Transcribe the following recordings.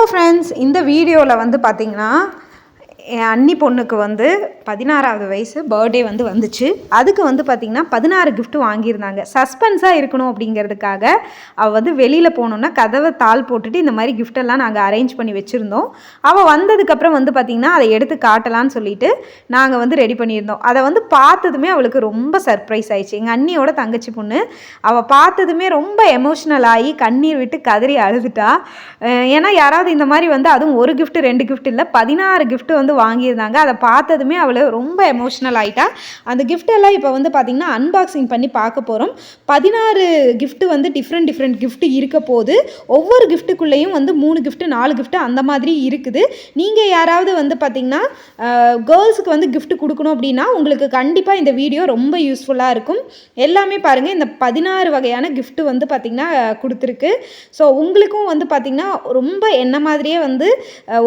Hello friends இந்த வீடியோவில் வந்து பார்த்திங்கன்னா என் அண்ணி பொண்ணுக்கு வந்து பதினாறாவது வயசு பர்த்டே வந்து வந்துச்சு. அதுக்கு வந்து பார்த்திங்கன்னா பதினாறு கிஃப்ட்டு வாங்கியிருந்தாங்க. சஸ்பென்ஸாக இருக்கணும் அப்படிங்கிறதுக்காக அவள் வந்து வெளியில் போனோன்னா கதவை தாள் போட்டுட்டு இந்த மாதிரி கிஃப்டெல்லாம் நாங்கள் அரேஞ்ச் பண்ணி வச்சுருந்தோம். அவள் வந்ததுக்கப்புறம் வந்து பார்த்திங்கன்னா அதை எடுத்து காட்டலான்னு சொல்லிட்டு நாங்கள் வந்து ரெடி பண்ணியிருந்தோம். அதை வந்து பார்த்ததுமே அவளுக்கு ரொம்ப சர்ப்ரைஸ் ஆயிடுச்சு. எங்கள் அண்ணியோட தங்கச்சி பொண்ணு அவள் பார்த்ததுமே ரொம்ப எமோஷ்னல் ஆகி கண்ணீர் விட்டு கதறி அழுதுட்டா. ஏன்னா யாராவது இந்த மாதிரி வந்து அதுவும் ஒரு கிஃப்ட்டு ரெண்டு கிஃப்ட் இல்லை பதினாறு கிஃப்ட்டு வந்து வாங்கியிருந்தாங்க. அதை பார்த்ததுமே அவளை ரொம்ப எமோஷ்னல் ஆகிட்டா அந்த கிஃப்ட் எல்லாம் இப்போ வந்து பார்த்திங்கன்னா அன்பாக்சிங் பண்ணி பார்க்க போகிறோம் பதினாறு கிஃப்ட்டு வந்து டிஃப்ரெண்ட் டிஃப்ரெண்ட் கிஃப்ட் இருக்க போது ஒவ்வொரு கிஃப்ட்டுக்குள்ளேயும் வந்து மூணு கிஃப்ட்டு நாலு கிஃப்ட்டு அந்த மாதிரி இருக்குது. நீங்கள் யாராவது வந்து பார்த்திங்கன்னா கேர்ள்ஸுக்கு வந்து கிஃப்ட் கொடுக்கணும் அப்படின்னா உங்களுக்கு கண்டிப்பாக இந்த வீடியோ ரொம்ப யூஸ்ஃபுல்லாக இருக்கும். எல்லாமே பாருங்கள் இந்த பதினாறு வகையான கிஃப்ட்டு வந்து பார்த்திங்கன்னா கொடுத்துருக்கு. ஸோ உங்களுக்கும் வந்து பார்த்திங்கன்னா ரொம்ப என்ன மாதிரியே வந்து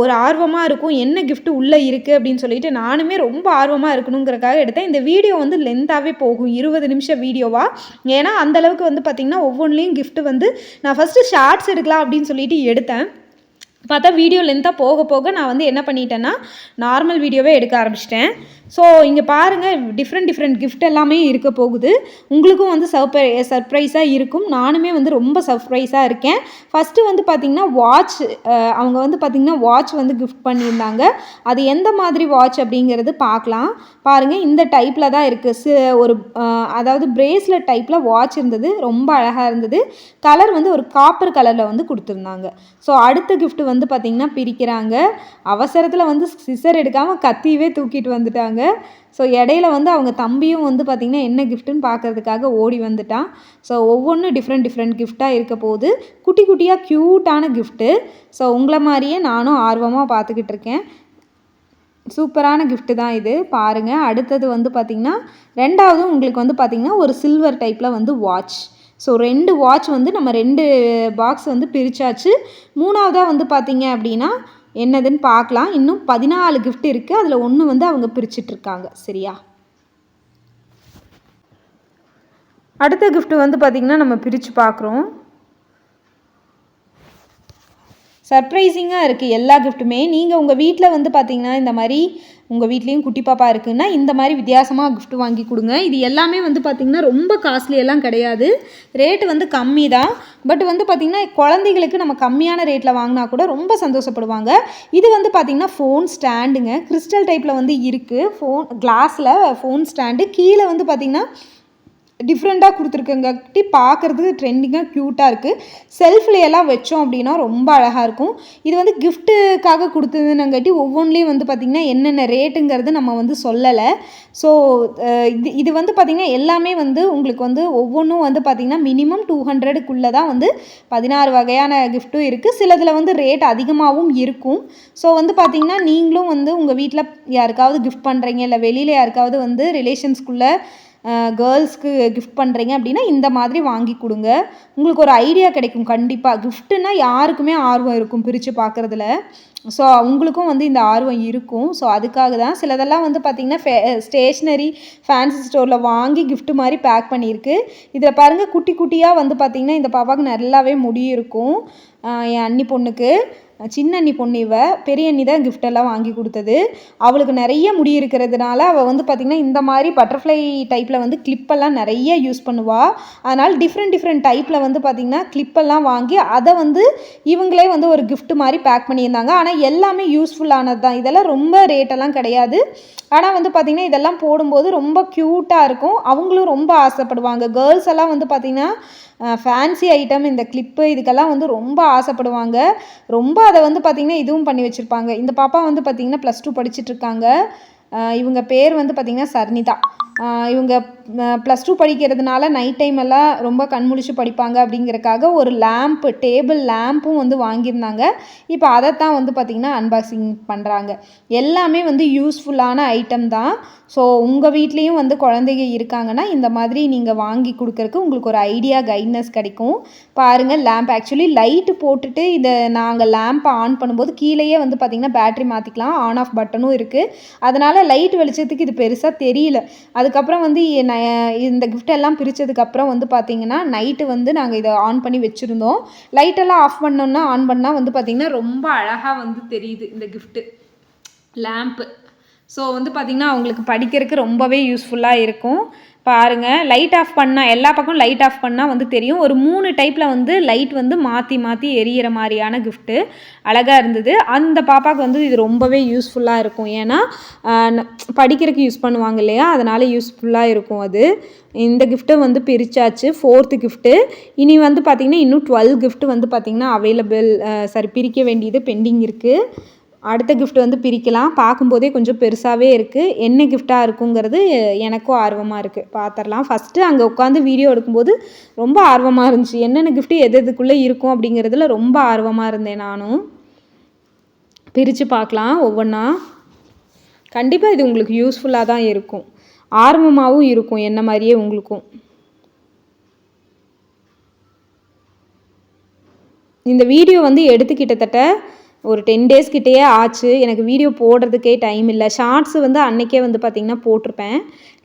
ஒரு ஆர்வமாக இருக்கும். என்ன கிஃப்ட்டு உள்ளே இருக்குது அப்படின்னு சொல்லிட்டு நானுமே ரொம்ப ஆர்வமாக இருக்கணுங்கிறக்காக எடுத்தேன். இந்த வீடியோ வந்து லென்த்தாகவே போகும். இருபது நிமிஷம் வீடியோவாக ஏன்னா அந்த அளவுக்கு வந்து பார்த்திங்கன்னா ஒவ்வொன்றிலையும் கிஃப்ட்டு வந்து நான் ஃபஸ்ட்டு ஷார்ட்ஸ் எடுக்கலாம் அப்படின்னு சொல்லிட்டு எடுத்தேன். பார்த்தா வீடியோ லென்த்தாக போக போக நான் வந்து என்ன பண்ணிட்டேன்னா நார்மல் வீடியோவே எடுக்க ஆரம்பிச்சிட்டேன். ஸோ இங்கே பாருங்கள் டிஃப்ரெண்ட் டிஃப்ரெண்ட் கிஃப்ட் எல்லாமே இருக்க போகுது. உங்களுக்கும் வந்து சர்ப்ரை சர்ப்ரைஸாக இருக்கும். நானுமே வந்து ரொம்ப சர்ப்ரைஸாக இருக்கேன். ஃபஸ்ட்டு வந்து பார்த்திங்கன்னா வாட்ச் அவங்க வந்து பார்த்திங்கன்னா வாட்ச் வந்து கிஃப்ட் பண்ணியிருந்தாங்க. அது எந்த மாதிரி வாட்ச் அப்படிங்கிறது பார்க்கலாம் பாருங்கள் இந்த டைப்பில் தான் இருக்குது ஒரு அதாவது பிரேஸ்லெட் டைப்பில் வாட்ச் இருந்தது. ரொம்ப அழகாக இருந்தது. கலர் வந்து ஒரு காப்பர் கலரில் வந்து கொடுத்துருந்தாங்க. ஸோ அடுத்த கிஃப்ட் வந்து பார்த்திங்கன்னா பிரிக்கிறாங்க. அவசரத்தில் வந்து சிசர் எடுக்காமல் கத்தியவே தூக்கிட்டு வந்துட்டாங்க. ஸோ இடையில வந்து அவங்க தம்பியும் வந்து பார்த்திங்கன்னா என்ன கிஃப்ட்டுன்னு பார்க்கறதுக்காக ஓடி வந்துட்டான். ஸோ ஒவ்வொன்றும் டிஃப்ரெண்ட் டிஃப்ரெண்ட் கிஃப்டாக இருக்க போகுது. குட்டி குட்டியாக க்யூட்டான கிஃப்ட்டு ஸோ உங்களை மாதிரியே நானும் ஆர்வமாக பார்த்துக்கிட்டு இருக்கேன். சூப்பரான கிஃப்ட்டு தான் இது. பாருங்கள் அடுத்தது வந்து பார்த்திங்கன்னா ரெண்டாவதும் உங்களுக்கு வந்து பார்த்திங்கன்னா ஒரு சில்வர் டைப்பில் வந்து வாட்ச் ஸோ ரெண்டு வாட்ச் வந்து நம்ம ரெண்டு பாக்ஸ் வந்து பிரித்தாச்சு மூணாவதாக வந்து பார்த்திங்க அப்படின்னா என்னதுன்னு பார்க்கலாம். இன்னும் பதினாலு கிஃப்ட் இருக்குது அதில் ஒன்று வந்து அவங்க பிரிச்சிட்ருக்காங்க. சரியா? அடுத்த கிஃப்ட்டு வந்து பார்த்திங்கன்னா நம்ம பிரித்து பார்க்குறோம். சர்ப்ரைசிங்காக இருக்குது எல்லா கிஃப்ட்டுமே நீங்கள் உங்கள் வீட்டில் வந்து பார்த்தீங்கன்னா இந்த மாதிரி உங்கள் வீட்லேயும் குட்டி பாப்பா இருக்குன்னா இந்த மாதிரி வித்தியாசமாக கிஃப்ட் வாங்கி கொடுங்க. இது எல்லாமே வந்து பார்த்திங்கன்னா ரொம்ப காஸ்ட்லியெல்லாம் கிடையாது. ரேட்டு வந்து கம்மி தான் பட் வந்து பார்த்திங்கன்னா குழந்தைகளுக்கு நம்ம கம்மியான ரேட்டில் வாங்கினா கூட ரொம்ப சந்தோஷப்படுவாங்க. இது வந்து பார்த்திங்கன்னா ஃபோன் ஸ்டாண்டுங்க கிறிஸ்டல் டைப்பில் வந்து இருக்குது ஃபோன் கிளாஸில் ஃபோன் ஸ்டாண்டு கீழே வந்து பார்த்திங்கன்னா டிஃப்ரெண்ட்டாக கொடுத்துருக்கங்காட்டி பார்க்குறதுக்கு ட்ரெண்டிங்காக க்யூட்டாக இருக்குது செல்ஃப்லேயெல்லாம் வச்சோம் அப்படின்னா ரொம்ப அழகாக இருக்கும். இது வந்து கிஃப்ட்டுக்காக கொடுத்ததுனங்காட்டி ஒவ்வொன்றிலையும் வந்து பார்த்திங்கன்னா என்னென்ன ரேட்டுங்கிறது நம்ம வந்து சொல்லலை. ஸோ இது இது வந்து பார்த்திங்கன்னா எல்லாமே வந்து உங்களுக்கு வந்து ஒவ்வொன்றும் வந்து பார்த்திங்கன்னா மினிமம் டூ ஹண்ட்ரடுக்குள்ளே தான் வந்து பதினாறு வகையான கிஃப்ட்டும் இருக்குது சிலதில் வந்து ரேட் அதிகமாகவும் இருக்கும். ஸோ வந்து பார்த்திங்கன்னா நீங்களும் வந்து உங்கள் வீட்டில் யாருக்காவது கிஃப்ட் பண்ணுறீங்க இல்லை வெளியில் யாருக்காவது வந்து ரிலேஷன்ஸ்குள்ளே கேர்ள்ஸ்க்கு கிஃப்ட் பண்ணுறீங்க அப்படின்னா இந்த மாதிரி வாங்கி கொடுங்க. உங்களுக்கு ஒரு ஐடியா கிடைக்கும் கண்டிப்பாக கிஃப்ட்டுன்னா யாருக்குமே ஆர்வம் இருக்கும் பிரித்து பார்க்குறதுல. ஸோ அவங்களுக்கும் வந்து இந்த ஆர்வம் இருக்கும். ஸோ அதுக்காக தான் சிலதெல்லாம் வந்து பார்த்திங்கன்னா ஃபே ஸ்டேஷ்னரி ஃபேன்சி ஸ்டோரில் வாங்கி கிஃப்ட்டு மாதிரி பேக் பண்ணியிருக்கு. இதில் பாருங்கள் குட்டி குட்டியாக வந்து பார்த்திங்கன்னா இந்த பாப்பாவுக்கு நல்லாவே முடி இருக்கும். என் அண்ணி பொண்ணுக்கு. சின்ன அண்ணி பொண்ணு இவ பெரிய அண்ணி தான் கிஃப்டெல்லாம் வாங்கி கொடுத்தது. அவளுக்கு நிறைய முடி இருக்கிறதுனால அவள் வந்து பார்த்திங்கன்னா இந்த மாதிரி பட்டர்ஃப்ளை டைப்பில் வந்து கிளிப்பெல்லாம் நிறைய யூஸ் பண்ணுவாள் அதனால் டிஃப்ரெண்ட் டிஃப்ரெண்ட் டைப்பில் வந்து பார்த்திங்கன்னா கிளிப்பெல்லாம் வாங்கி அதை வந்து இவங்களே வந்து ஒரு கிஃப்ட் மாதிரி பேக் பண்ணியிருந்தாங்க. ஆனால் எல்லாமே யூஸ்ஃபுல்லானது தான். இதெல்லாம் ரொம்ப ரேட்டெல்லாம் கிடையாது. ஆனால் வந்து பார்த்திங்கன்னா இதெல்லாம் போடும்போது ரொம்ப க்யூட்டாக இருக்கும். அவங்களும் ரொம்ப ஆசைப்படுவாங்க. கேர்ள்ஸ் எல்லாம் வந்து பார்த்திங்கன்னா ஃபேன்சி ஐட்டம் இந்த கிளிப்பு இதுக்கெல்லாம் வந்து ரொம்ப ஆசைப்படுவாங்க. ரொம்ப அதை வந்து பார்த்திங்கன்னா இதுவும் பண்ணி வச்சுருப்பாங்க. இந்த பாப்பா வந்து பார்த்திங்கன்னா ப்ளஸ் டூ படிச்சுட்ருக்காங்க இவங்க பேர் வந்து பார்த்திங்கன்னா சர்னிதா. இவங்க ப்ளஸ் டூ படிக்கிறதுனால நைட் டைம் எல்லாம் ரொம்ப கண்முழிச்சு படிப்பாங்க அப்படிங்கிறக்காக ஒரு லேம்ப்பு டேபிள் லேம்பும் வந்து வாங்கியிருந்தாங்க. இப்போ அதைத்தான் வந்து பார்த்திங்கன்னா அன்பாக்சிங் பண்ணுறாங்க எல்லாமே வந்து யூஸ்ஃபுல்லான ஐட்டம் தான். ஸோ உங்கள் வீட்லேயும் வந்து குழந்தைங்க இருக்காங்கன்னா இந்த மாதிரி நீங்கள் வாங்கி கொடுக்குறக்கு உங்களுக்கு ஒரு ஐடியா கைட்னஸ் கிடைக்கும். பாருங்கள் லேம்ப் ஆக்சுவலி லைட்டு போட்டுட்டு இதை நாங்கள் லேம்பை ஆன் பண்ணும்போது கீழேயே வந்து பார்த்திங்கன்னா பேட்டரி மாற்றிக்கலாம் ஆன் ஆஃப் பட்டனும் இருக்குது அதனால் லைட் வெளிச்சத்துக்கு இது பெருசாக தெரியல. அதுக்கப்புறம் வந்து இந்த கிஃப்ட்டெல்லாம் பிரித்ததுக்கப்புறம் வந்து பார்த்திங்கன்னா நைட்டு வந்து நாங்கள் இதை ஆன் பண்ணி வச்சுருந்தோம். லைட்டெல்லாம் ஆஃப் பண்ணோன்னா ஆன் பண்ணால் வந்து பார்த்திங்கன்னா ரொம்ப அழகாக வந்து தெரியுது இந்த கிஃப்ட்டு லேம்ப்பு ஸோ வந்து பார்த்திங்கன்னா அவங்களுக்கு படிக்கிறதுக்கு ரொம்பவே யூஸ்ஃபுல்லாக இருக்கும். பாருங்கள் லைட் ஆஃப் பண்ணால் எல்லா பக்கமும் லைட் ஆஃப் பண்ணால் வந்து தெரியும். ஒரு மூணு டைப்பில் வந்து லைட் வந்து மாற்றி மாற்றி எரியிற மாதிரியான கிஃப்ட்டு அழகாக இருந்தது. அந்த பாப்பாவுக்கு வந்து இது ரொம்பவே யூஸ்ஃபுல்லாக இருக்கும். ஏன்னா படிக்கிறதுக்கு யூஸ் பண்ணுவாங்க இல்லையா? அதனால் யூஸ்ஃபுல்லாக இருக்கும் அது. இந்த கிஃப்ட்டை வந்து பிரித்தாச்சு ஃபோர்த்து கிஃப்ட்டு இனி வந்து பார்த்திங்கன்னா இன்னும் டுவெல் கிஃப்ட்டு வந்து பார்த்திங்கன்னா அவைலபிள் சரி பிரிக்க வேண்டியது பெண்டிங் இருக்குது அடுத்த கிஃப்ட் வந்து பிரிக்கலாம். பார்க்கும்போதே கொஞ்சம் பெருசாகவே இருக்குது என்ன கிஃப்டாக இருக்குங்கிறது எனக்கும் ஆர்வமாக இருக்குது பார்த்துடலாம் ஃபஸ்ட்டு அங்கே உட்காந்து வீடியோ எடுக்கும்போது ரொம்ப ஆர்வமாக இருந்துச்சு. என்னென்ன கிஃப்ட்டு எது எதுக்குள்ளே இருக்கும் அப்படிங்கிறதுல ரொம்ப ஆர்வமாக இருந்தேன் நானும். பிரித்து பார்க்கலாம் ஒவ்வொன்றா கண்டிப்பாக இது உங்களுக்கு யூஸ்ஃபுல்லாக தான் இருக்கும். ஆர்வமாகவும் இருக்கும் என்ன மாதிரியே உங்களுக்கும். இந்த வீடியோ வந்து எடுத்து கிட்டத்தட்ட ஒரு டென் டேஸ் கிட்டேயே ஆச்சு. எனக்கு வீடியோ போடுறதுக்கே டைம் இல்லை. ஷார்ட்ஸ் வந்து அன்றைக்கே வந்து பார்த்திங்கன்னா போட்டிருப்பேன்.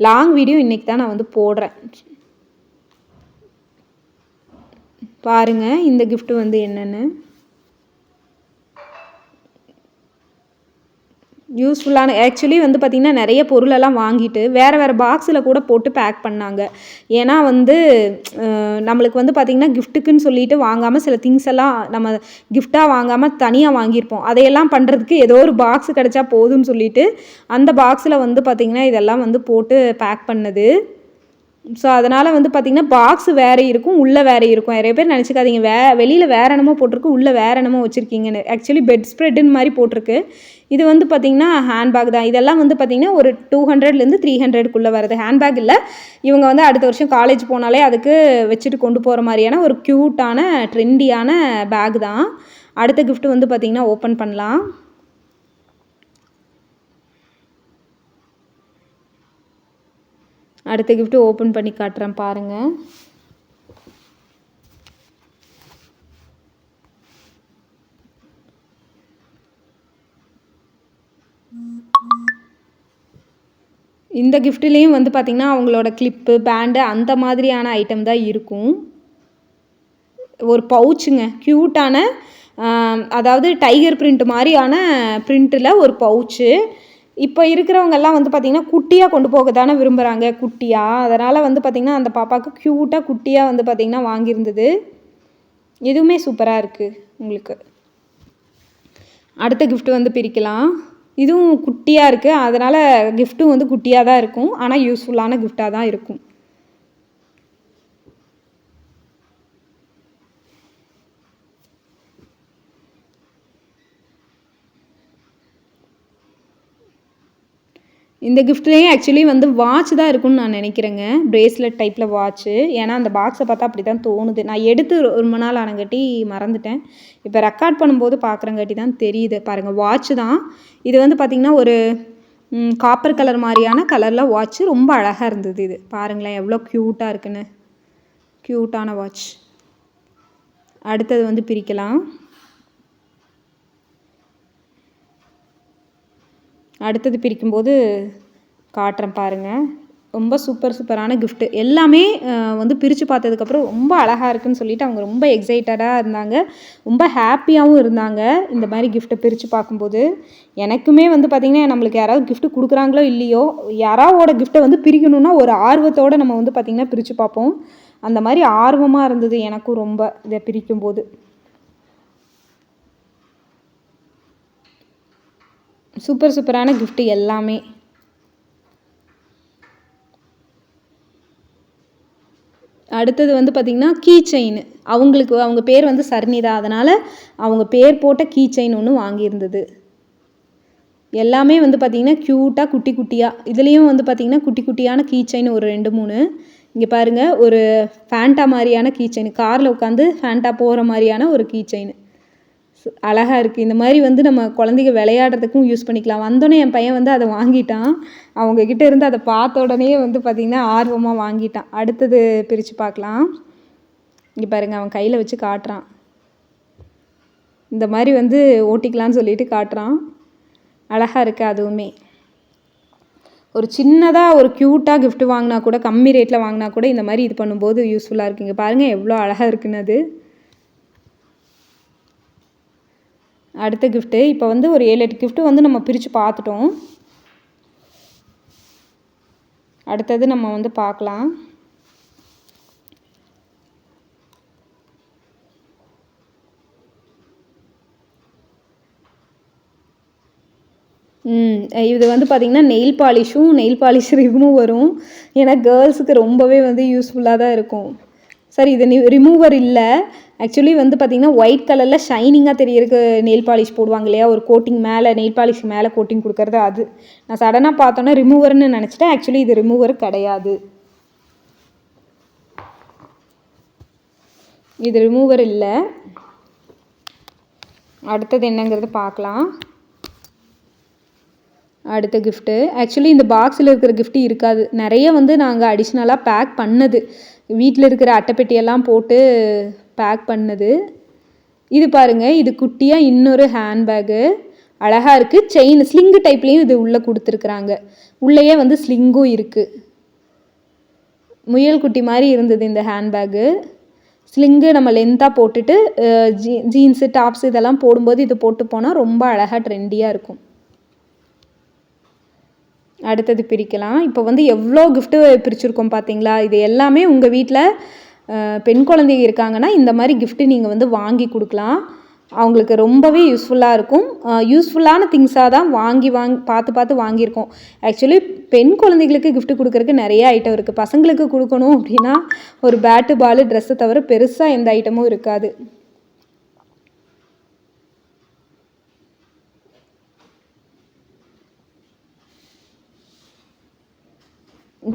லாங் வீடியோ இன்றைக்கி தான் நான் வந்து போடுறேன். பாருங்கள் இந்த கிஃப்ட்டு வந்து என்னென்னு. யூஸ்ஃபுல்லான ஆக்சுவலி வந்து பார்த்திங்கன்னா நிறைய பொருளெல்லாம் வாங்கிட்டு வேறு வேறு பாக்ஸில் கூட போட்டு பேக் பண்ணாங்க. ஏன்னா வந்து நம்மளுக்கு வந்து பார்த்திங்கன்னா கிஃப்ட்டுக்குன்னு சொல்லிட்டு வாங்காமல் சில திங்ஸ் எல்லாம் நம்ம கிஃப்டாக வாங்காமல் தனியாக வாங்கியிருப்போம். அதையெல்லாம் பண்ணுறதுக்கு ஏதோ ஒரு பாக்ஸ் கிடச்சா போதும்னு சொல்லிட்டு அந்த பாக்ஸில் வந்து பார்த்திங்கன்னா இதெல்லாம் வந்து போட்டு பேக் பண்ணது. ஸோ அதனால் வந்து பார்த்திங்கன்னா பாக்ஸ் வேறு இருக்கும் உள்ளே வேறு இருக்கும். நிறைய பேர் நினச்சிக்காதீங்க. வே வெளியில் வேறு என்னமோ போட்டிருக்கு உள்ளே வேறு என்னமோ வச்சுருக்கீங்கன்னு. ஆக்சுவலி பெட் ஸ்ப்ரெட்டுன்னு மாதிரி போட்டிருக்கு. இது வந்து பார்த்திங்கன்னா ஹேண்ட்பேக் தான். இதெல்லாம் வந்து பார்த்திங்கன்னா ஒரு டூ ஹண்ட்ரட்லேருந்து த்ரீ ஹண்ட்ரட்குள்ளே வருது. ஹேண்ட்பேக் இல்லை. இவங்க வந்து அடுத்த வருஷம் காலேஜ் போனாலே அதுக்கு வச்சுட்டு கொண்டு போகிற மாதிரியான ஒரு க்யூட்டான ட்ரெண்டியான பேக் தான். அடுத்த கிஃப்ட் வந்து பார்த்திங்கன்னா ஓப்பன் பண்ணலாம். அடுத்த கிஃப்ட்டு ஓப்பன் பண்ணி காட்டுறேன் பாருங்கள் இந்த கிஃப்ட்லேயும் வந்து பார்த்திங்கன்னா அவங்களோட கிளிப்பு பேண்டு அந்த மாதிரியான ஐட்டம் தான் இருக்கும். ஒரு பவுச்சுங்க க்யூட்டான அதாவது டைகர் பிரிண்ட் மாதிரியான பிரிண்ட்டில் ஒரு பவுச்சு இப்போ இருக்கிறவங்கெல்லாம் வந்து பார்த்திங்கன்னா குட்டியாக கொண்டு போக தானே விரும்புகிறாங்க குட்டியாக அதனால் வந்து பார்த்திங்கன்னா அந்த பாப்பாவுக்கு க்யூட்டாக குட்டியாக வந்து பார்த்திங்கன்னா வாங்கியிருந்தது. எதுவுமே சூப்பராக இருக்குது உங்களுக்கு. அடுத்த கிஃப்ட் வந்து பிரிக்கலாம். இதுவும் குட்டியாக இருக்குது அதனால் கிஃப்ட்டும் வந்து குட்டியாக தான் இருக்கும் ஆனால் யூஸ்ஃபுல்லான கிஃப்டாக தான் இருக்கும். இந்த கிஃப்ட்லேயும் ஆக்சுவலி வந்து வாட்ச் தான் இருக்கும்னு நான் நினைக்கிறேங்க. ப்ரேஸ்லெட் டைப்பில் வாட்ச்சு ஏன்னா அந்த பாக்ஸை பார்த்தா அப்படி தான் தோணுது. நான் எடுத்து ரொம்ப நாள் ஆனங்காட்டி மறந்துட்டேன். இப்போ ரெக்கார்ட் பண்ணும்போது பார்க்குறங்காட்டி தான் தெரியுது. பாருங்கள் வாட்ச் தான். இது வந்து பார்த்திங்கன்னா ஒரு காப்பர் கலர் மாதிரியான கலரில் வாட்ச்சு ரொம்ப அழகாக இருந்தது இது. பாருங்களேன் எவ்வளோ க்யூட்டாக இருக்குன்னு. க்யூட்டான வாட்ச் அடுத்தது வந்து பிரிக்கலாம். அடுத்தது பிரிக்கும்போது காட்டுறேன் பாருங்கள் ரொம்ப சூப்பர் சூப்பரான கிஃப்ட்டு எல்லாமே வந்து பிரித்து பார்த்ததுக்கப்புறம் ரொம்ப அழகாக இருக்குன்னு சொல்லிட்டு அவங்க ரொம்ப எக்ஸைட்டடாக இருந்தாங்க. ரொம்ப ஹாப்பியாகவும் இருந்தாங்க இந்த மாதிரி கிஃப்ட்டை பிரித்து பார்க்கும்போது. எனக்குமே வந்து பார்த்திங்கன்னா நம்மளுக்கு யாராவது கிஃப்ட்டு கொடுக்குறாங்களோ இல்லையோ யாராவோட கிஃப்ட்டை வந்து பிரிக்கணும்னா ஒரு ஆர்வத்தோடு நம்ம வந்து பார்த்திங்கன்னா பிரித்து பார்ப்போம். அந்த மாதிரி ஆர்வமாக இருந்தது எனக்கும் ரொம்ப இதை பிரிக்கும்போது. சூப்பர் சூப்பரான கிஃப்ட்டு எல்லாமே. அடுத்தது வந்து பார்த்திங்கன்னா கீ செயின் அவங்களுக்கு அவங்க பேர் வந்து சர்ணிதா அதனால் அவங்க பேர் போட்ட கீ செயின் ஒன்று வாங்கியிருந்தது. எல்லாமே வந்து பார்த்திங்கன்னா க்யூட்டாக குட்டி குட்டியாக இதுலேயும் வந்து பார்த்திங்கன்னா குட்டி குட்டியான கீ செயின் ஒரு ரெண்டு மூணு. இங்கே பாருங்கள் ஒரு ஃபேண்டா மாதிரியான கீ செயின் காரில் உட்காந்து ஃபேண்டா போகிற மாதிரியான ஒரு கீ செயின் அழகாக இருக்குது இந்த மாதிரி வந்து நம்ம குழந்தைங்க விளையாடுறதுக்கும் யூஸ் பண்ணிக்கலாம். வந்தோடனே என் பையன் வந்து அதை வாங்கிட்டான். அவங்கக்கிட்ட இருந்து அதை பார்த்த உடனே வந்து பார்த்திங்கன்னா ஆர்வமாக வாங்கிட்டான். அடுத்தது பிரித்து பார்க்கலாம். இங்கே பாருங்கள் அவன் கையில் வச்சு காட்டுறான். இந்த மாதிரி வந்து ஓட்டிக்கலான்னு சொல்லிட்டு காட்டுறான். அழகாக இருக்குது அதுவுமே. ஒரு சின்னதாக ஒரு க்யூட்டாக கிஃப்ட் வாங்கினா கூட கம்மி ரேட்டில் வாங்கினா கூட இந்த மாதிரி இது பண்ணும்போது யூஸ்ஃபுல்லாக இருக்குங்க பாருங்கள் எவ்வளோ அழகாக இருக்குன்னு அது. அடுத்த கிஃப்ட்டு இப்போ வந்து ஒரு ஏழு எட்டு கிஃப்ட்டு வந்து நம்ம பிரித்து பார்த்துட்டோம். அடுத்தது நம்ம வந்து பார்க்கலாம். ம் இது வந்து பார்த்திங்கன்னா நெயில் பாலிஷும் நெயில் பாலிஷ் ரிமூவ் வரும். ஏன்னா கேர்ள்ஸுக்கு ரொம்பவே வந்து யூஸ்ஃபுல்லாக தான் இருக்கும். சார் இது ரிமூவர் இல்லை. ஆக்சுவலி வந்து பார்த்திங்கன்னா ஒயிட் கலரில் ஷைனிங்காக தெரியறதுக்கு நெயில் பாலிஷ் போடுவாங்க இல்லையா? ஒரு கோட்டிங் மேலே நெயில் பாலிஷ் மேலே கோட்டிங் கொடுக்குறது அது. நான் சடனாக பார்த்தோன்னே ரிமூவர்னு நினச்சிட்டேன். ஆக்சுவலி இது ரிமூவர் கிடையாது. இது ரிமூவர் இல்லை. அடுத்தது என்னங்கிறது பார்க்கலாம். அடுத்த கிஃப்ட்டு ஆக்சுவலி இந்த பாக்ஸில் இருக்கிற கிஃப்ட்டு இருக்காது. நிறைய வந்து நாங்கள் அடிஷ்னலாக பேக் பண்ணது. வீட்டில் இருக்கிற அட்டைப்பெட்டியெல்லாம் போட்டு பேக் பண்ணது. இது பாருங்கள் இது குட்டியாக இன்னொரு ஹேண்ட்பேக்கு அழகாக இருக்குது செயின் ஸ்லிங்கு டைப்லேயும் இது உள்ளே கொடுத்துருக்குறாங்க. உள்ளேயே வந்து ஸ்லிங்கும் இருக்குது முயல் குட்டி மாதிரி இருந்தது இந்த ஹேண்ட்பேக்கு ஸ்லிங்கு நம்ம லென்த்தாக போட்டுட்டு ஜீ ஜீன்ஸு டாப்ஸ் இதெல்லாம் போடும்போது இது போட்டு போனால் ரொம்ப அழகாக ட்ரெண்டியாக இருக்கும். அடுத்தது பிரிக்கலாம். இப்போ வந்து எவ்வளோ கிஃப்ட்டு பிரிச்சுருக்கோம் பார்த்தீங்களா இது எல்லாமே உங்கள் வீட்டில் பெண் குழந்தைங்க இருக்காங்கன்னா இந்த மாதிரி கிஃப்ட்டு நீங்கள் வந்து வாங்கி கொடுக்கலாம். அவங்களுக்கு ரொம்பவே யூஸ்ஃபுல்லாக இருக்கும். யூஸ்ஃபுல்லான திங்ஸாக தான் வாங்கி வாங் பார்த்து பார்த்து வாங்கியிருக்கோம். ஆக்சுவலி பெண் குழந்தைகளுக்கு கிஃப்ட் கொடுக்குறக்கு நிறைய ஐட்டம் இருக்குது பசங்களுக்கு கொடுக்கணும் அப்படின்னா ஒரு பேட்டு பாலு ட்ரெஸ்ஸை தவிர பெருசாக எந்த ஐட்டமும் இருக்காது.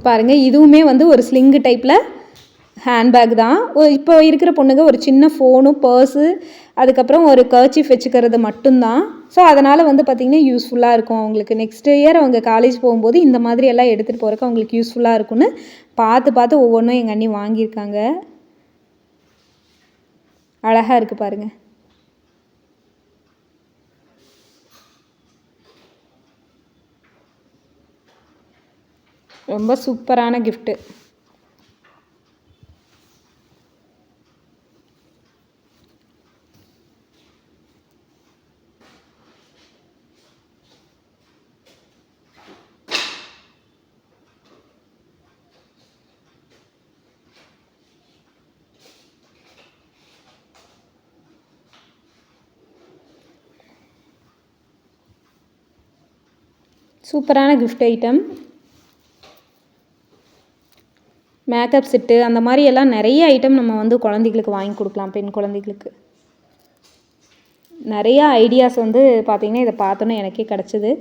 பாருங்கள் இதுவுமே வந்து ஒரு ஸ்லிங்கு டைப்பில் ஹேண்ட்பேக் தான். இப்போ இருக்கிற பொண்ணுங்க ஒரு சின்ன ஃபோனு பர்ஸு அதுக்கப்புறம் ஒரு கர்ச்சீஃப் வச்சுக்கிறது மட்டும்தான். ஸோ அதனால் வந்து பார்த்திங்கன்னா யூஸ்ஃபுல்லாக இருக்கும் அவங்களுக்கு. நெக்ஸ்ட் இயர் அவங்க காலேஜ் போகும்போது இந்த மாதிரி எல்லாம் எடுத்துகிட்டு போகிறக்கு அவங்களுக்கு யூஸ்ஃபுல்லாக இருக்கும்னு பார்த்து பார்த்து ஒவ்வொன்றும் எங்கள் அண்ணி வாங்கியிருக்காங்க. அழகாக இருக்குது பாருங்கள் ரொம்ப சூப்பரான கிஃப்ட்டு சூப்பரான கிஃப்ட் ஐட்டம் மேக்கப் செட்டு அந்த மாதிரி எல்லாம் நிறைய ஐட்டம் நம்ம வந்து குழந்தைகளுக்கு வாங்கி கொடுக்கலாம் பெண் குழந்தைகளுக்கு. நிறையா ஐடியாஸ் வந்து பார்த்திங்கன்னா இதை பார்த்தோன்னே எனக்கே கிடச்சிது.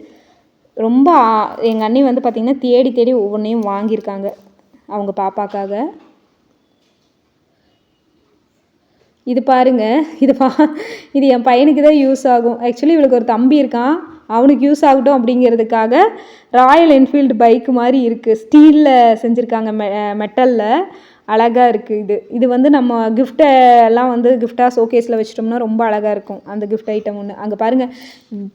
ரொம்ப எங்கள் அண்ணி வந்து பார்த்திங்கன்னா தேடி தேடி ஒவ்வொன்றையும் வாங்கியிருக்காங்க அவங்க பாப்பாக்காக. இது பாருங்க இது பா இது என் பையனுக்கு தான் யூஸ் ஆகும். ஆக்சுவலி இவளுக்கு ஒரு தம்பி இருக்கான். அவனுக்கு யூஸ் ஆகட்டும் அப்படிங்கிறதுக்காக ராயல் என்ஃபீல்டு பைக் மாதிரி இருக்குது ஸ்டீலில் செஞ்சுருக்காங்க மெ மெட்டலில் அழகாக இருக்குது இது. இது வந்து நம்ம கிஃப்ட்டை எல்லாம் வந்து கிஃப்டாக ஷோகேஸில் வச்சிட்டோம்னா ரொம்ப அழகாக இருக்கும். அந்த கிஃப்ட் ஐட்டம் ஒன்று அங்கே பாருங்கள்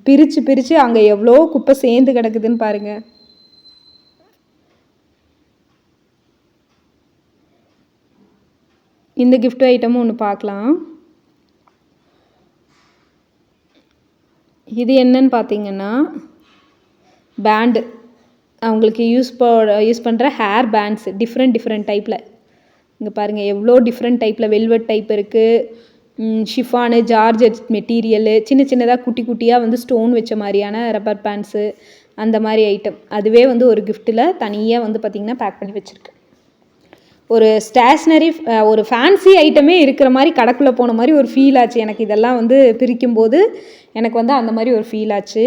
பிரித்து பிரித்து அங்கே எவ்வளோ குப்பை சேர்ந்து கிடக்குதுன்னு பாருங்கள் இந்த கிஃப்ட் ஐட்டமும் ஒன்று பார்க்கலாம். இது என்னன்னு பார்த்தீங்கன்னா பேண்டு. அவங்களுக்கு யூஸ் ப யூஸ் பண்ணுற ஹேர் பேண்ட்ஸ் டிஃப்ரெண்ட் டிஃப்ரெண்ட் டைப்பில் இங்கே பாருங்கள் எவ்வளோ டிஃப்ரெண்ட் டைப்பில் வெல்வெட் டைப் இருக்குது ஷிஃபானு ஜார்ஜர் மெட்டீரியலு சின்ன சின்னதாக குட்டி குட்டியாக வந்து ஸ்டோன் வச்ச மாதிரியான ரப்பர் பேண்ட்ஸு அந்த மாதிரி ஐட்டம் அதுவே வந்து ஒரு கிஃப்ட்டில் தனியாக வந்து பார்த்திங்கன்னா பேக் பண்ணி வச்சுருக்கு. ஒரு ஸ்டேஷ்னரி ஒரு ஃபேன்சி ஐட்டமே இருக்கிற மாதிரி கடைக்குள்ளே போன மாதிரி ஒரு ஃபீல் ஆச்சு. எனக்கு இதெல்லாம் வந்து பிரிக்கும்போது எனக்கு வந்து அந்த மாதிரி ஒரு ஃபீல் ஆச்சு.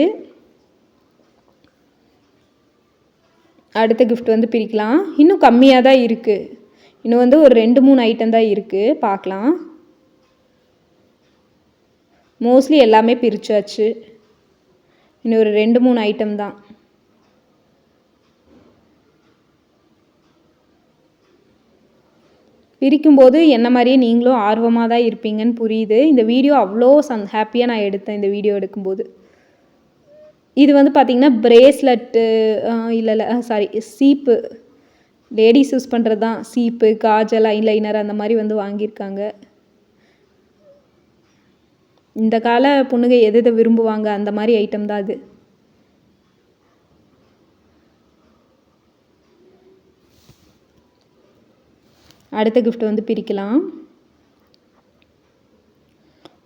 அடுத்த கிஃப்ட் வந்து பிரிக்கலாம். இன்னும் கம்மியாக தான் இருக்குது இன்னும் வந்து ஒரு ரெண்டு மூணு ஐட்டம் தான் இருக்குது பார்க்கலாம். மோஸ்ட்லி எல்லாமே பிரிச்சாச்சு. இன்னும் ஒரு ரெண்டு மூணு ஐட்டம் தான். பிரிக்கும்போது என்ன மாதிரியே நீங்களும் ஆர்வமாக தான் இருப்பீங்கன்னு புரியுது. இந்த வீடியோ அவ்வளோ சந் ஹாப்பியாக நான் எடுத்தேன் இந்த வீடியோ எடுக்கும்போது. இது வந்து பார்த்திங்கன்னா பிரேஸ்லெட்டு இல்லை இல்லை சாரி சீப்பு லேடிஸ் யூஸ் பண்ணுறது தான் சீப்பு காஜல் ஐலைனர் அந்த மாதிரி வந்து வாங்கியிருக்காங்க. இந்த கால பொண்ணுங்க எது எதை விரும்புவாங்க அந்த மாதிரி ஐட்டம் தான் அது. அடுத்த கிஃப்ட் வந்து பிரிக்கலாம்.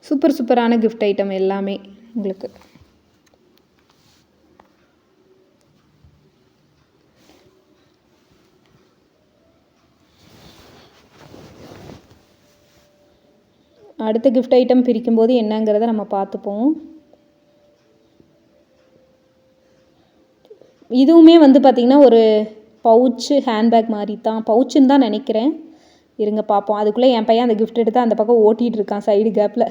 சூப்பர் சூப்பரான கிஃப்ட் ஐட்டம் எல்லாமே உங்களுக்கு. அடுத்த கிஃப்ட் ஐட்டம் பிரிக்கும்போது என்னங்கிறத நம்ம பார்த்துப்போம். இதுவுமே வந்து பார்த்திங்கன்னா ஒரு பவுச்சு ஹேண்ட்பேக் மாதிரி தான் பவுச்சுன்னு தான் நினைக்கிறேன். இருங்க பார்ப்போம் அதுக்குள்ளே என் பையன் அந்த கிஃப்ட் எடுத்து அந்த பக்கம் ஓட்டிகிட்டு இருக்கான் சைடு கேப்பில்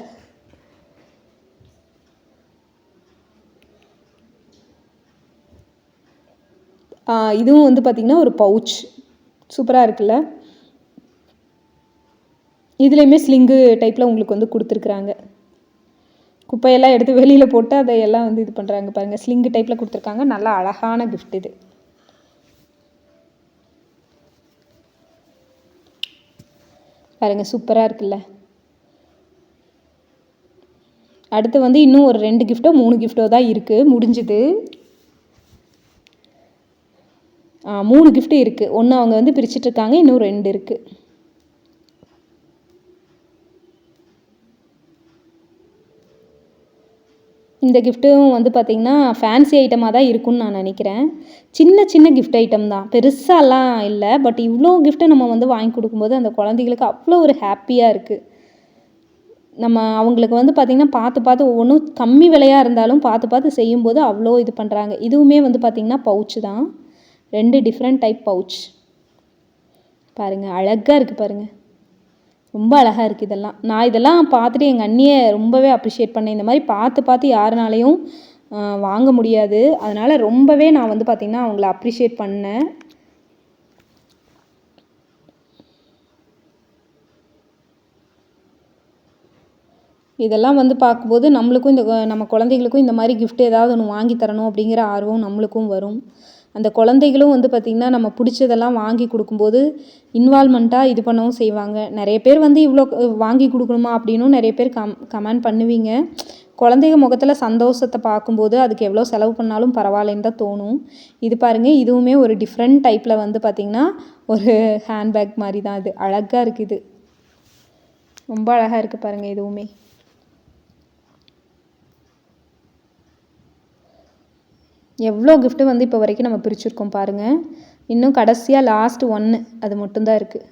இதுவும் வந்து பார்த்திங்கன்னா ஒரு பவுச் சூப்பராக இருக்குல்ல? இதுலேயுமே ஸ்லிங்கு டைப்பில் உங்களுக்கு வந்து கொடுத்துருக்குறாங்க. குப்பையெல்லாம் எடுத்து வெளியில் போட்டு அதை எல்லாம் வந்து இது பண்ணுறாங்க பாருங்கள் ஸ்லிங்கு டைப்பில் கொடுத்துருக்காங்க. நல்லா அழகான கிஃப்ட் இது. பாருங்கள் சூப்பராக இருக்குல்ல. அடுத்து வந்து இன்னும் ஒரு ரெண்டு கிஃப்ட்டோ மூணு கிஃப்ட்டோ தான் இருக்குது முடிஞ்சுது. மூணு கிஃப்ட்டு இருக்குது ஒன்று அவங்க வந்து பிரிச்சிட்ருக்காங்க இன்னும் ரெண்டு இருக்குது இந்த கிஃப்ட்டும் வந்து பார்த்திங்கன்னா ஃபேன்சி ஐட்டமாக தான் இருக்கும்னு நான் நினைக்கிறேன். சின்ன சின்ன கிஃப்ட் ஐட்டம் தான். பெருசாலாம் இல்லை பட் இவ்வளோ கிஃப்ட்டை நம்ம வந்து வாங்கி கொடுக்கும்போது அந்த குழந்தைகளுக்கு அவ்வளோ ஒரு ஹாப்பியாக இருக்குது நம்ம அவங்களுக்கு வந்து பார்த்திங்கன்னா பார்த்து பார்த்து ஒவ்வொன்றும் கம்மி விலையாக இருந்தாலும் பார்த்து பார்த்து செய்யும்போது அவ்வளோ இது பண்ணுறாங்க இதுவுமே வந்து பார்த்திங்கன்னா பவுச்சு தான். ரெண்டு டிஃப்ரெண்ட் டைப் பவுச் பாருங்கள் அழகாக இருக்குது பாருங்கள் ரொம்ப அழகாக இருக்குது இதெல்லாம். நான் இதெல்லாம் பார்த்துட்டு எங்கள் அண்ணியை ரொம்பவே அப்ரிஷியேட் பண்ணேன். இந்த மாதிரி பார்த்து பார்த்து யாருனாலையும் வாங்க முடியாது. அதனால் ரொம்பவே நான் வந்து பார்த்திங்கன்னா அவங்கள அப்ரிஷியேட் பண்ணேன். இதெல்லாம் வந்து பார்க்கும்போது நம்மளுக்கும் இந்த நம்ம குழந்தைகளுக்கும் இந்த மாதிரி கிஃப்ட் ஏதாவது ஒன்று வாங்கி தரணும் அப்படிங்கிற ஆர்வம் நம்மளுக்கும் வரும். அந்த குழந்தைகளும் வந்து பார்த்திங்கன்னா நம்ம பிடிச்சதெல்லாம் வாங்கி கொடுக்கும்போது இன்வால்மெண்ட்டாக இது பண்ணவும் செய்வாங்க. நிறைய பேர் வந்து இவ்வளோ வாங்கி கொடுக்கணுமா அப்படின்னும் நிறைய பேர் கம் கமெண்ட் பண்ணுவீங்க. குழந்தைங்க முகத்தில் சந்தோஷத்தை பார்க்கும்போது அதுக்கு எவ்வளோ செலவு பண்ணாலும் பரவாயில்லன்னு தான் தோணும். இது பாருங்கள் இதுவுமே ஒரு டிஃப்ரெண்ட் டைப்பில் வந்து பார்த்திங்கன்னா ஒரு ஹேண்ட்பேக் மாதிரி தான் இது அழகாக இருக்குது ரொம்ப அழகாக இருக்குது பாருங்கள் இதுவுமே. எவ்வளோ கிஃப்ட்டு வந்து இப்போ வரைக்கும் நம்ம பிரிச்சுருக்கோம் பாருங்கள் இன்னும் கடைசியாக லாஸ்ட் ஒன்று அது மட்டும்தான் இருக்குது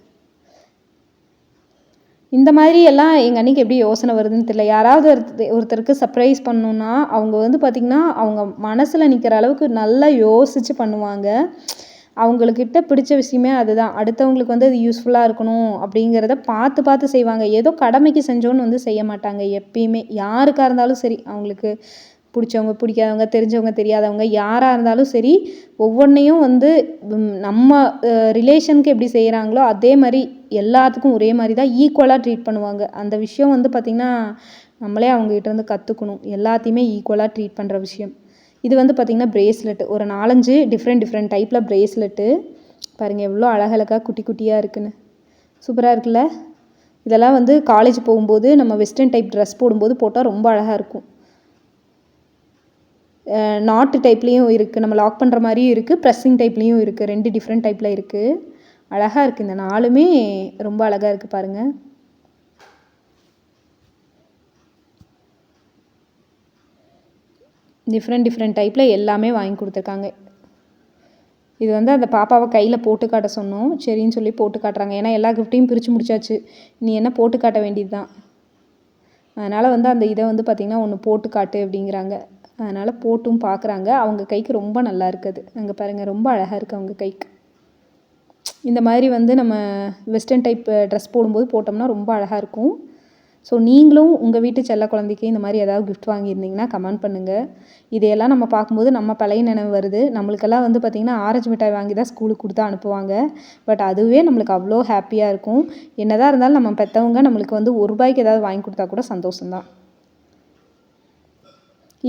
இந்த மாதிரி எல்லாம் எங்கள் அன்றைக்கி எப்படி யோசனை வருதுன்னு தெரியல. யாராவது ஒருத்தருக்கு சர்ப்ரைஸ் பண்ணணுன்னா அவங்க வந்து பார்த்திங்கன்னா அவங்க மனசில் நிற்கிற அளவுக்கு நல்லா யோசித்து பண்ணுவாங்க. அவங்களுக்கிட்ட பிடிச்ச விஷயமே அதுதான். அடுத்தவங்களுக்கு வந்து அது யூஸ்ஃபுல்லாக இருக்கணும் அப்படிங்கிறத பார்த்து பார்த்து செய்வாங்க. ஏதோ கடமைக்கு செஞ்சோன்னு வந்து செய்ய மாட்டாங்க எப்பயுமே. யாருக்காக இருந்தாலும் சரி அவங்களுக்கு பிடிச்சவங்க பிடிக்காதவங்க தெரிஞ்சவங்க தெரியாதவங்க யாராக இருந்தாலும் சரி ஒவ்வொன்றையும் வந்து நம்ம ரிலேஷனுக்கு எப்படி செய்கிறாங்களோ அதே மாதிரி எல்லாத்துக்கும் ஒரே மாதிரி தான் ஈக்குவலாக ட்ரீட் பண்ணுவாங்க. அந்த விஷயம் வந்து பார்த்திங்கன்னா நம்மளே அவங்ககிட்டருந்து கற்றுக்கணும் எல்லாத்தையுமே ஈக்குவலாக ட்ரீட் பண்ணுற விஷயம். இது வந்து பார்த்திங்கன்னா ப்ரேஸ்லெட்டு ஒரு நாலஞ்சு டிஃப்ரெண்ட் டிஃப்ரெண்ட் டைப்பில் ப்ரேஸ்லெட்டு பாருங்கள் எவ்வளோ அழகழகாக குட்டி குட்டியாக இருக்குன்னு. சூப்பராக இருக்குல்ல? இதெல்லாம் வந்து காலேஜ் போகும்போது நம்ம வெஸ்டர்ன் டைப் ட்ரெஸ் போடும்போது போட்டால் ரொம்ப அழகாக இருக்கும். நாட்டு டைப்லேயும் இருக்குது நம்ம லாக் பண்ணுற மாதிரியும் இருக்குது ப்ரெஸ்ஸிங் டைப்லேயும் இருக்குது ரெண்டு டிஃப்ரெண்ட் டைப்பில் இருக்குது அழகாக இருக்குது இந்த நாலுமே ரொம்ப அழகாக இருக்குது பாருங்கள் டிஃப்ரெண்ட் டிஃப்ரெண்ட் டைப்பில் எல்லாமே வாங்கி கொடுத்துருக்காங்க. இது வந்து அந்த பாப்பாவை கையில் போட்டு காட்ட சொன்னோம். சரின்னு சொல்லி போட்டு காட்டுறாங்க. ஏன்னா எல்லா கிஃப்ட்டையும் பிரித்து முடிச்சாச்சு. நீ என்ன போட்டு காட்ட வேண்டியது தான் அதனால் வந்து அந்த இதை வந்து பார்த்திங்கன்னா ஒன்று போட்டு காட்டு அப்படிங்கிறாங்க. அதனால் போட்டும் பார்க்குறாங்க அவங்க கைக்கு ரொம்ப நல்லா இருக்குது. அங்கே பாருங்கள் ரொம்ப அழகாக இருக்குது அவங்க கைக்கு. இந்த மாதிரி வந்து நம்ம வெஸ்டர்ன் டைப் ட்ரெஸ் போடும்போது போட்டோம்னா ரொம்ப அழகாக இருக்கும். ஸோ நீங்களும் உங்கள் வீட்டு செல்ல குழந்தைக்கு இந்த மாதிரி ஏதாவது கிஃப்ட் வாங்கியிருந்தீங்கன்னா கமெண்ட் பண்ணுங்கள் இதையெல்லாம் நம்ம பார்க்கும்போது நம்ம பழைய நினைவு வருது. நம்மளுக்கெல்லாம் வந்து பார்த்திங்கன்னா ஆரஞ்சு மிட்டாய் வாங்கி தான் ஸ்கூலுக்கு கொடுத்து அனுப்புவாங்க. பட் அதுவே நம்மளுக்கு அவ்வளோ ஹாப்பியாக இருக்கும். என்னதான் இருந்தாலும் நம்ம பெற்றவங்க நம்மளுக்கு வந்து ஒரு ரூபாய்க்கு ஏதாவது வாங்கி கொடுத்தா கூட சந்தோஷம்தான்.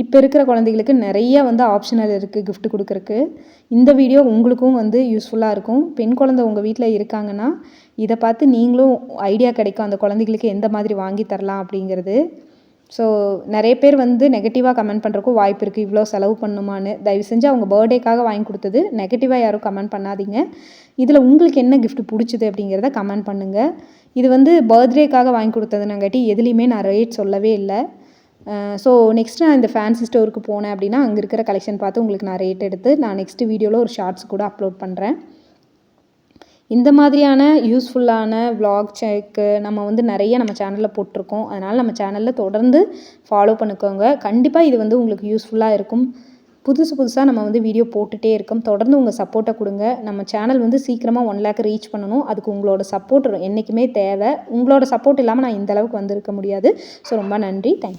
இப்போ இருக்கிற குழந்தைகளுக்கு நிறைய வந்து ஆப்ஷனல் இருக்குது கிஃப்ட் கொடுக்குறக்கு. இந்த வீடியோ உங்களுக்கும் வந்து யூஸ்ஃபுல்லாக இருக்கும். பெண் குழந்தை உங்கள் வீட்டில் இருக்காங்கன்னா இதை பார்த்து நீங்களும் ஐடியா கிடைக்கும். அந்த குழந்தைகளுக்கு எந்த மாதிரி வாங்கி தரலாம் அப்படிங்கிறது. ஸோ நிறைய பேர் வந்து நெகட்டிவாக கமெண்ட் பண்ணுறக்கும் வாய்ப்பு இருக்குது இவ்வளோ செலவு பண்ணுமான்னு. தயவு செஞ்சு அவங்க பர்த்டேக்காக வாங்கி கொடுத்தது நெகட்டிவாக யாரும் கமெண்ட் பண்ணாதீங்க. இதில் உங்களுக்கு என்ன கிஃப்ட் பிடிச்சது அப்படிங்கிறத கமெண்ட் பண்ணுங்கள் இது வந்து பர்த்டேக்காக வாங்கி கொடுத்ததுனாங்காட்டி எதுலேயுமே நான் ரேட் சொல்லவே இல்லை. ஸோ நெக்ஸ்ட் நான் இந்த ஃபேன்சி ஸ்டோருக்கு போனேன் அப்படின்னா அங்கே இருக்கிற கலெக்ஷன் பார்த்து உங்களுக்கு நான் ரேட் எடுத்து நான் நெக்ஸ்ட் வீடியோவில் ஒரு ஷார்ட்ஸ் கூட அப்லோட் பண்ணுறேன் இந்த மாதிரியான யூஸ்ஃபுல்லான வ்ளாக் செக்கு நம்ம வந்து நிறைய நம்ம சேனலில் போட்டிருக்கோம். அதனால் நம்ம சேனலில் தொடர்ந்து ஃபாலோ பண்ணிக்கோங்க. கண்டிப்பாக இது வந்து உங்களுக்கு யூஸ்ஃபுல்லாக இருக்கும். புதுசு புதுசாக நம்ம வந்து வீடியோ போட்டுகிட்டே இருக்கோம். தொடர்ந்து உங்கள் சப்போர்ட்டை கொடுங்க. நம்ம சேனல் வந்து சீக்கிரமாக ஒன் லேக் ரீச் பண்ணணும். அதுக்கு உங்களோட சப்போர்ட் என்றைக்குமே தேவை. உங்களோட சப்போர்ட் இல்லாமல் நான் இந்த அளவுக்கு வந்திருக்க முடியாது. ஸோ ரொம்ப நன்றி. தேங்க்யூ